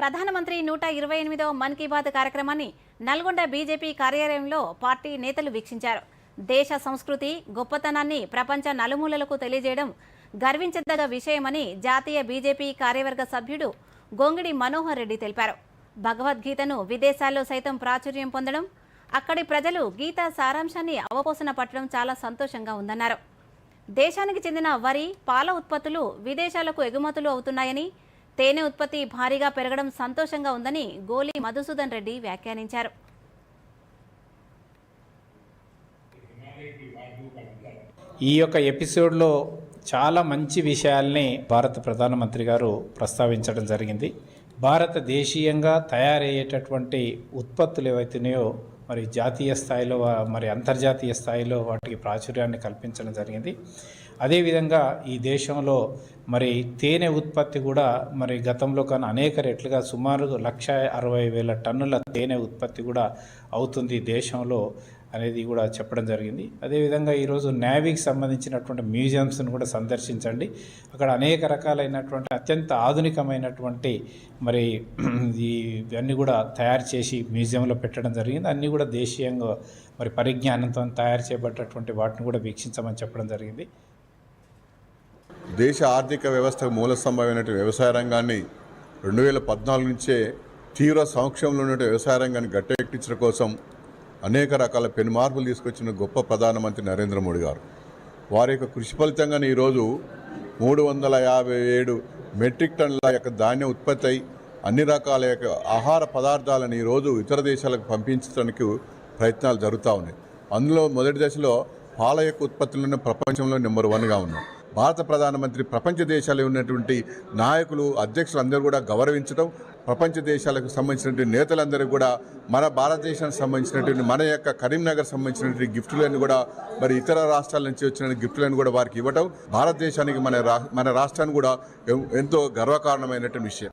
ప్రధానమంత్రి నూట ఇరవై ఎనిమిదో మన్ కీ బాత్ కార్యక్రమాన్ని నల్గొండ బీజేపీ కార్యాలయంలో పార్టీ నేతలు వీక్షించారు. దేశ సంస్కృతి గొప్పతనాన్ని ప్రపంచ నలుమూలలకు తెలియజేయడం గర్వించదగ్గ విషయమని జాతీయ బీజేపీ కార్యవర్గ సభ్యుడు గొంగిడి మనోహర్ రెడ్డి తెలిపారు. భగవద్గీతను విదేశాల్లో సైతం ప్రాచుర్యం పొందడం అక్కడి ప్రజలు గీత సారాంశాన్ని అవపోసన పట్టడం చాలా సంతోషంగా ఉందన్నారు. దేశానికి చెందిన వరి పాల ఉత్పత్తులు విదేశాలకు ఎగుమతులు అవుతున్నాయని తేనె ఉత్పత్తి భారీగా పెరగడం సంతోషంగా ఉందని గోలి మధుసూదన్ రెడ్డి వ్యాఖ్యానించారు. ఈ యొక్క ఎపిసోడ్లో చాలా మంచి విషయాల్ని భారత ప్రధానమంత్రి గారు ప్రస్తావించడం జరిగింది. భారత దేశీయంగా తయారయ్యేటటువంటి ఉత్పత్తులు ఏవైతున్నాయో మరి జాతీయ స్థాయిలో మరి అంతర్జాతీయ స్థాయిలో వాటికి ప్రాచుర్యాన్ని కల్పించడం జరిగింది. అదేవిధంగా ఈ దేశంలో మరి తేనె ఉత్పత్తి కూడా మరి గతంలో కన్నా అనేక రెట్లుగా సుమారు లక్ష అరవై వేల టన్నుల తేనె ఉత్పత్తి కూడా అవుతుంది ఈ దేశంలో. అనేది కూడా చెప్పడం జరిగింది. అదేవిధంగా ఈరోజు నేవీకి సంబంధించినటువంటి మ్యూజియంస్ను కూడా సందర్శించండి. అక్కడ అనేక రకాలైనటువంటి అత్యంత ఆధునికమైనటువంటి మరి ఈ ఇవన్నీ కూడా తయారు చేసి మ్యూజియంలో పెట్టడం జరిగింది. అన్నీ కూడా దేశీయంగా మరి పరిజ్ఞానంతో తయారు చేయబడ్డటువంటి వాటిని కూడా వీక్షించమని చెప్పడం జరిగింది. దేశ ఆర్థిక వ్యవస్థకు మూల స్తంభమైనటువంటి వ్యవసాయ రంగాన్ని రెండు వేల పద్నాలుగు నుంచే తీవ్ర సంక్షేమంలో ఉన్న వ్యవసాయ రంగాన్ని గట్టెక్కించడం కోసం అనేక రకాల పెను మార్పులు తీసుకొచ్చిన గొప్ప ప్రధానమంత్రి నరేంద్ర మోడీ గారు. వారి యొక్క కృషి ఫలితంగా ఈరోజు మూడు వందల యాభై ఏడు మెట్రిక్ టన్నుల యొక్క ధాన్యం ఉత్పత్తి అయి అన్ని రకాల యొక్క ఆహార పదార్థాలను ఈరోజు ఇతర దేశాలకు పంపించడానికి ప్రయత్నాలు జరుగుతూ ఉన్నాయి. అందులో మొదటి దశలో పాల యొక్క ఉత్పత్తులను ప్రపంచంలో నెంబర్ వన్గా ఉన్నాం. భారత ప్రధానమంత్రి ప్రపంచ దేశాల్లో ఉన్నటువంటి నాయకులు అధ్యక్షులు అందరూ కూడా గౌరవించడం ప్రపంచ దేశాలకు సంబంధించినటువంటి నేతలందరూ కూడా మన భారతదేశానికి సంబంధించినటువంటి మన యొక్క కరీంనగర్ సంబంధించినటువంటి గిఫ్టులను కూడా మరి ఇతర రాష్ట్రాల నుంచి వచ్చిన గిఫ్టులను కూడా వారికి ఇవ్వటం భారతదేశానికి మన రా మన రాష్ట్రానికి కూడా ఎంతో గర్వకారణమైనటువంటి విషయం.